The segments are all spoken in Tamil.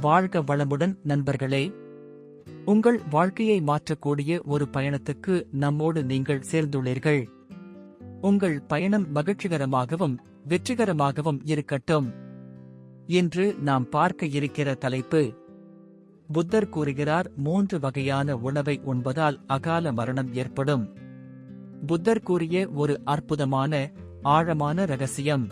வாழ்க வளமுடன் நண்பர்களே. உங்கள் வாழ்க்கையை மாற்றக்கூடிய ஒரு பயணத்துக்கு நம்மோடு நீங்கள் சேர்ந்துள்ளீர்கள். உங்கள் பயணம் மகிழ்ச்சிகரமாகவும் வெற்றிகரமாகவும் இருக்கட்டும். இன்று நாம் பார்க்க இருக்கிற தலைப்பு புத்தர் கூறுகிறார் மூன்று வகையான உணவை உண்பதால் அகால மரணம் ஏற்படும். புத்தர் கூறிய ஒரு அற்புதமான ஆழமான ரகசியம்.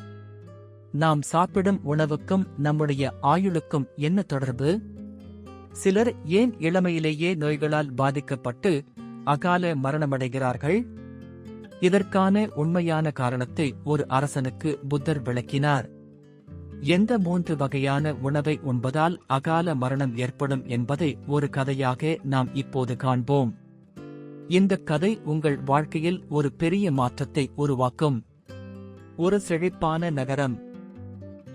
நாம் சாப்பிடும் உணவுக்கும் நம்முடைய ஆயுளுக்கும் என்ன தொடர்பு? சிலர் ஏன் இளமையிலேயே நோய்களால் பாதிக்கப்பட்டு அகால மரணமடைகிறார்கள்? இதற்கான உண்மையான காரணத்தை ஒரு அரசனுக்கு புத்தர் விளக்கினார். எந்த மூன்று வகையான உணவை உண்பதால் அகால மரணம் ஏற்படும் என்பதை ஒரு கதையாக நாம் இப்போது காண்போம். இந்த கதை உங்கள் வாழ்க்கையில் ஒரு பெரிய மாற்றத்தை உருவாக்கும். ஒரு செழிப்பான நகரம்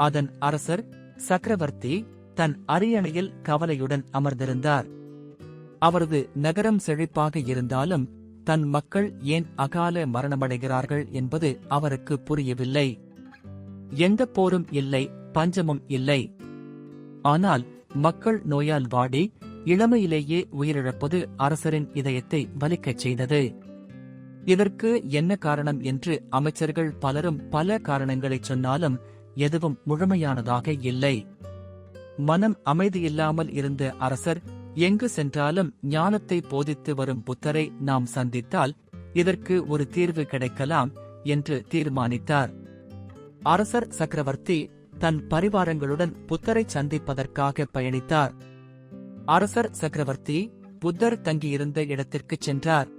அதன் அரசர் சக்கரவர்த்தி தன் அரியணையில் கவலையுடன் அமர்ந்திருந்தார். அவரது நகரம் செழிப்பாக இருந்தாலும் தன் மக்கள் ஏன் அகால மரணமடைகிறார்கள் என்பது அவருக்கு புரியவில்லை. எந்த போரும் இல்லை பஞ்சமும் இல்லை. ஆனால் மக்கள் நோயால் வாடி இளமையிலேயே உயிரிழப்பது அரசரின் இதயத்தை வலிக்கச் செய்தது. இதற்கு என்ன காரணம் என்று அமைச்சர்கள் பலரும் பல காரணங்களைச் சொன்னாலும் எதுவும் முழுமையானதாக இல்லை. மனம் அமைதியில்லாமல் இருந்த அரசர் எங்கு சென்றாலும் ஞானத்தை போதித்து வரும் புத்தரை நாம் சந்தித்தால் இதற்கு ஒரு தீர்வு கிடைக்கலாம் என்று தீர்மானித்தார். அரசர் சக்கரவர்த்தி தன் பரிவாரங்களுடன் புத்தரை சந்திப்பதற்காக பயணித்தார். அரசர் சக்கரவர்த்தி புத்தர் தங்கியிருந்த இடத்திற்கு சென்றார்.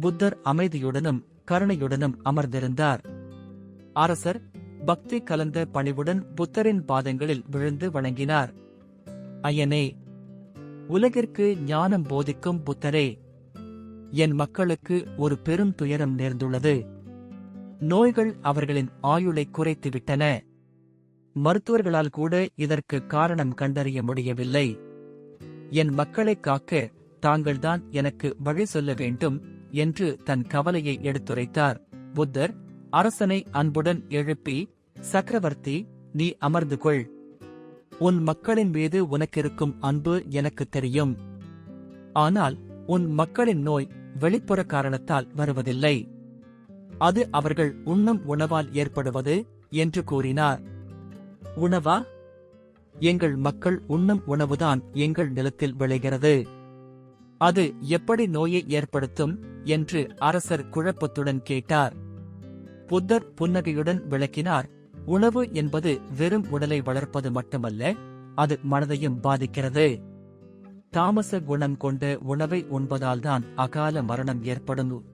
புத்தர் அமைதியுடனும் கருணையுடனும் அமர்ந்திருந்தார். அரசர் பக்தி கலந்த பணிவுடன் புத்தரின் பாதங்களில் விழுந்து வணங்கினார். ஐயனே உலகிற்கு ஞானம் போதிக்கும் புத்தரே என் மக்களுக்கு ஒரு பெரும் துயரம் நேர்ந்துள்ளது. நோய்கள் அவர்களின் ஆயுளை குறைத்துவிட்டன. மருத்துவர்களால் கூட இதற்கு காரணம் கண்டறிய முடியவில்லை. என் மக்களைக் காக்க தாங்கள்தான் எனக்கு வழி சொல்ல வேண்டும் என்று தன் கவலையை எடுத்துரைத்தார். புத்தர் அரசனை அன்புடன் எழுப்பி சக்கரவர்த்தி நீ அமர்ந்து கொள் உன் மக்களின் மீது உனக்கிருக்கும் அன்பு எனக்கு தெரியும். ஆனால் உன் மக்களின் நோய் வெளிப்புற காரணத்தால் வருவதில்லை. அது அவர்கள் உண்ணும் உணவால் ஏற்படுவது என்று கூறினார். உணவா? எங்கள் மக்கள் உண்ணும் உணவுதான் எங்கள் நிலத்தில் விளைகிறது. அது எப்படி நோயை ஏற்படுத்தும் என்று அரசர் குழப்பத்துடன் கேட்டார். புத்தர் புன்னகையுடன் விளக்கினார். உணவு என்பது வெறும் உடலை வளர்ப்பது மட்டுமல்ல அது மனதையும் பாதிக்கிறது. தாமச குணம் கொண்ட உணவை உண்பதால்தான் அகால மரணம் ஏற்படும்?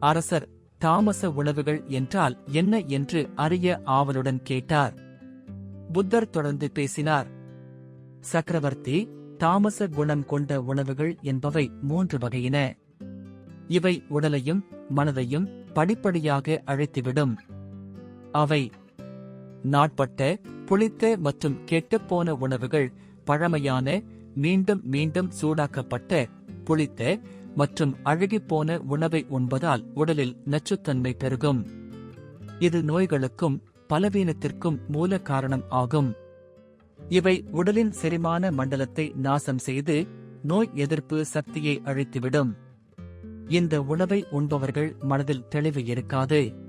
அரசர் தாமச உணவுகள் என்றால் என்ன என்று அறிய ஆவலுடன் கேட்டார். புத்தர் தொடர்ந்து பேசினார். சக்கரவர்த்தி தாமச குணம் கொண்ட உணவுகள் என்பவை மூன்று வகையின. இவை உடலையும் மனதையும் படிப்படியாக அழைத்துவிடும். அவை நாட்பட்ட புளித்த மற்றும் கெட்டுப்போன உணவுகள் பழமையான மீண்டும் மீண்டும் சூடாக்கப்பட்ட புளித்த மற்றும் அழுகிப்போன உணவை உண்பதால் உடலில் நச்சுத்தன்மை பெருகும். இது நோய்களுக்கும் பலவீனத்திற்கும் மூல காரணம் ஆகும். இவை உடலின் செரிமான மண்டலத்தை நாசம் செய்து நோய் எதிர்ப்பு சக்தியை அழித்துவிடும். இந்த உணவை உண்பவர்கள் மனதில் தெளிவு இருக்காது.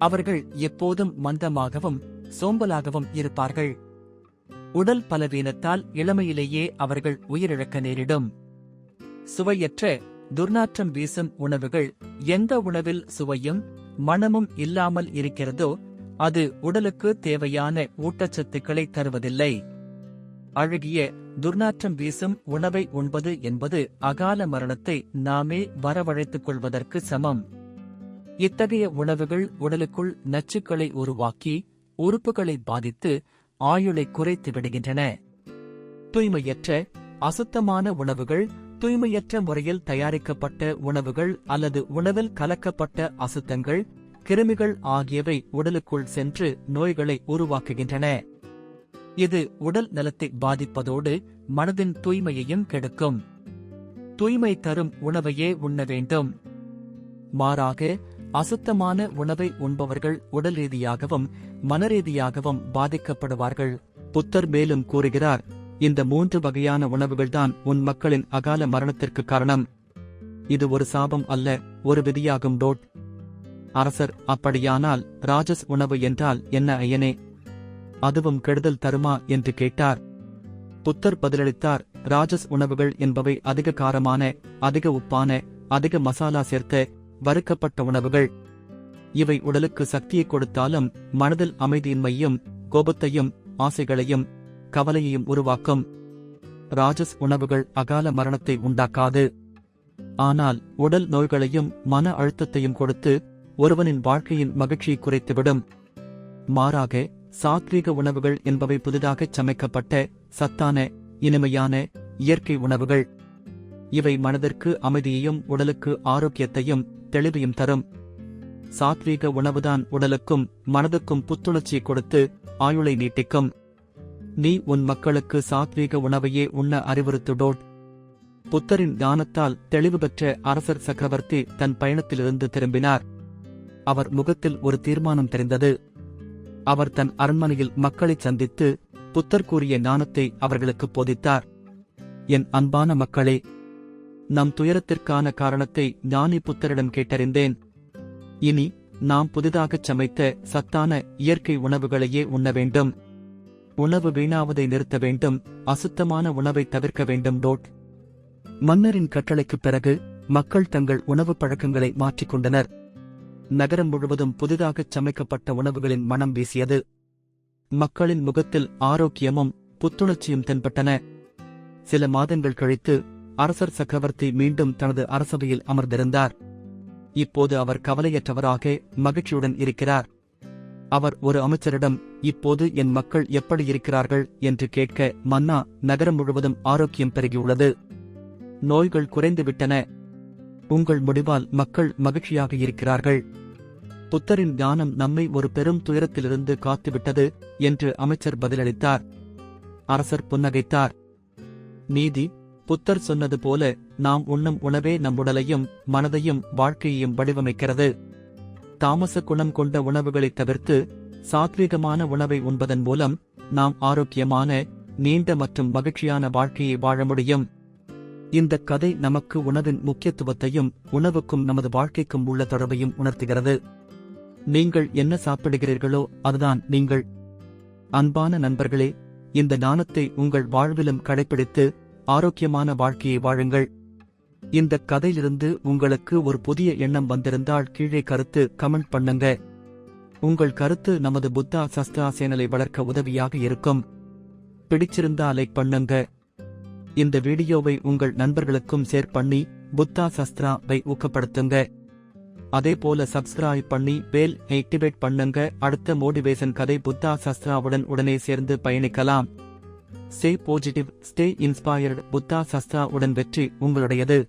அவர்கள் எப்போதும் மந்தமாகவும் சோம்பலாகவும் இருப்பார்கள். உடல் பலவீனத்தால் இளமையிலேயே அவர்கள் உயிரிழக்க நேரிடும். சுவையற்ற துர்நாற்றம் வீசும் உணவுகள் எந்த உணவில் சுவையும் மனமும் இல்லாமல் இருக்கிறதோ அது உடலுக்கு தேவையான ஊட்டச்சத்துக்களை தருவதில்லை. அழுகிய துர்நாற்றம் வீசும் உணவை உண்பது என்பது அகால மரணத்தை நாமே வரவழைத்துக் கொள்வதற்கு சமம். இத்தகைய உணவுகள் உடலுக்குள் நச்சுக்களை உருவாக்கி உறுப்புகளை பாதித்து ஆயுளை குறைத்து விடுகின்றன. தூய்மையற்ற அசுத்தமான உணவுகள் தூய்மையற்ற முறையில் தயாரிக்கப்பட்ட உணவுகள் அல்லது உணவில் கலக்கப்பட்ட அசுத்தங்கள் கிருமிகள் ஆகியவை உடலுக்குள் சென்று நோய்களை உருவாக்குகின்றன. இது உடல் நலத்தை பாதிப்பதோடு மனதின் தூய்மையையும் கெடுக்கும். தூய்மை தரும் உணவையே உண்ண வேண்டும். மாறாக அசுத்தமான உணவை உண்பவர்கள் உடல் ரீதியாகவும் மனரீதியாகவும் பாதிக்கப்படுவார்கள். புத்தர் மேலும் கூறுகிறார் இந்த மூன்று வகையான உணவுகள்தான் உன் மக்களின் அகால மரணத்திற்கு காரணம். இது ஒரு சாபம் அல்ல ஒரு விதியாகும் டோட். அரசர் அப்படியானால் ராஜஸ் உணவு என்றால் என்ன ஐயனே? அதுவும் கெடுதல் தருமா என்று கேட்டார். புத்தர் பதிலளித்தார் ராஜஸ் உணவுகள் என்பவை அதிக காரமான அதிக உப்பான அதிக மசாலா சேர்த்த வறுக்கப்பட்ட உணவுகள். இவை உடலுக்கு சக்தியை கொடுத்தாலும் மனதில் அமைதியின்மையும் கோபத்தையும் ஆசைகளையும் கவலையையும் உருவாக்கும். ராஜஸ் உணவுகள் அகால மரணத்தை உண்டாக்காது. ஆனால் உடல் நோய்களையும் மன அழுத்தத்தையும் கொடுத்து ஒருவனின் வாழ்க்கையின் மகிழ்ச்சியை குறைத்துவிடும். மாறாக சாத்வீக உணவுகள் என்பவை புதிதாகச் சமைக்கப்பட்ட சத்தான இனிமையான இயற்கை உணவுகள். இவை மனதிற்கு அமைதியையும் உடலுக்கு ஆரோக்கியத்தையும் தெளிவையும் தரும். சாத்வீக உணவுதான் உடலுக்கும் மனதுக்கும் புத்துணர்ச்சியை கொடுத்து ஆயுளை நீட்டிக்கும். நீ உன் மக்களுக்கு சாத்வீக உணவையே உண்ண அறிவுறுத்துடோட் புத்தரின் ஞானத்தால் தெளிவு பெற்ற அரசர் சக்கரவர்த்தி தன் பயணத்திலிருந்து திரும்பினார். அவர் முகத்தில் ஒரு தீர்மானம் தெரிந்தது. அவர் தன் அரண்மனையில் மக்களைச் சந்தித்து புத்தர் கூறிய ஞானத்தை அவர்களுக்கு போதித்தார். என் அன்பான மக்களே நம் துயரத்திற்கான காரணத்தை ஞானி புத்தரிடம் கேட்டறிந்தேன். இனி நாம் புதிதாகச் சமைத்த சத்தான இயற்கை உணவுகளையே உண்ண வேண்டும். உணவு வீணாவதை நிறுத்த வேண்டும். அசுத்தமான உணவை தவிர்க்க வேண்டும் டோட். மன்னரின் கட்டளைக்குப் பிறகு மக்கள் தங்கள் உணவுப் பழக்கங்களை மாற்றிக் கொண்டனர். நகரம் முழுவதும் புதிதாகச் சமைக்கப்பட்ட உணவுகளின் மனம் வீசியது. மக்களின் முகத்தில் ஆரோக்கியமும் புத்துணர்ச்சியும் தென்பட்டன. சில மாதங்கள் கழித்து அரசர் சக்கரவர்த்தி மீண்டும் தனது அரசவையில் அமர்ந்திருந்தார். இப்போது அவர் கவலையற்றவராக மகிழ்ச்சியுடன் இருக்கிறார். அவர் ஒரு அமைச்சரிடம் இப்போது என் மக்கள் எப்படி இருக்கிறார்கள்? என்று கேட்க மன்னா நகரம் முழுவதும் ஆரோக்கியம் பெருகியுள்ளது. நோய்கள் குறைந்துவிட்டன. உங்கள் முடிவால் மக்கள் மகிழ்ச்சியாக இருக்கிறார்கள். புத்தரின் ஞானம் நம்மை ஒரு பெரும் துயரத்திலிருந்து காத்துவிட்டது என்று அமைச்சர் பதிலளித்தார். அரசர் புன்னகைத்தார். நீதி புத்தர் சொன்னது போல நாம் உண்ணும் உணவே நம் உடலையும் மனதையும் வாழ்க்கையையும் வடிவமைக்கிறது. தாமச குணம் கொண்ட உணவுகளைத் தவிர்த்து சாத்வீகமான உணவை உண்பதன் மூலம் நாம் ஆரோக்கியமான நீண்ட மற்றும் மகிழ்ச்சியான வாழ்க்கையை வாழ முடியும். இந்த கதை நமக்கு உணவின் முக்கியத்துவத்தையும் உணவுக்கும் நமது வாழ்க்கைக்கும் உள்ள தொடர்பையும் உணர்த்துகிறது. நீங்கள் என்ன சாப்பிடுகிறீர்களோ அதுதான் நீங்கள். அன்பான நண்பர்களே இந்த ஞானத்தை உங்கள் வாழ்விலும் கடைபிடித்து ஆரோக்கியமான வாழ்க்கையை வாழுங்கள். இந்த கதையிலிருந்து உங்களுக்கு ஒரு புதிய எண்ணம் வந்திருந்தால் கீழே கருத்து கமெண்ட் பண்ணுங்க. உங்கள் கருத்து நமது புத்தா சஸ்தா சேனலை வளர்க்க உதவியாக இருக்கும். பிடிச்சிருந்தா லைக் பண்ணுங்க. இந்த வீடியோவை உங்கள் நண்பர்களுக்கும் ஷேர் பண்ணி புத்தா சஸ்திராவை ஊக்கப்படுத்துங்க. அதே போல சப்ஸ்கிரைப் பண்ணி பெல் ஆக்டிவேட் பண்ணுங்க. அடுத்த மோட்டிவேஷன் கதை புத்தா சஸ்திராவுடன் உடனே சேர்ந்து பயணிக்கலாம். ஸ்டே பாசிட்டிவ் ஸ்டே இன்ஸ்பயர்டு புத்தா சஸ்தா உடன் வெற்றி உங்களுடையது.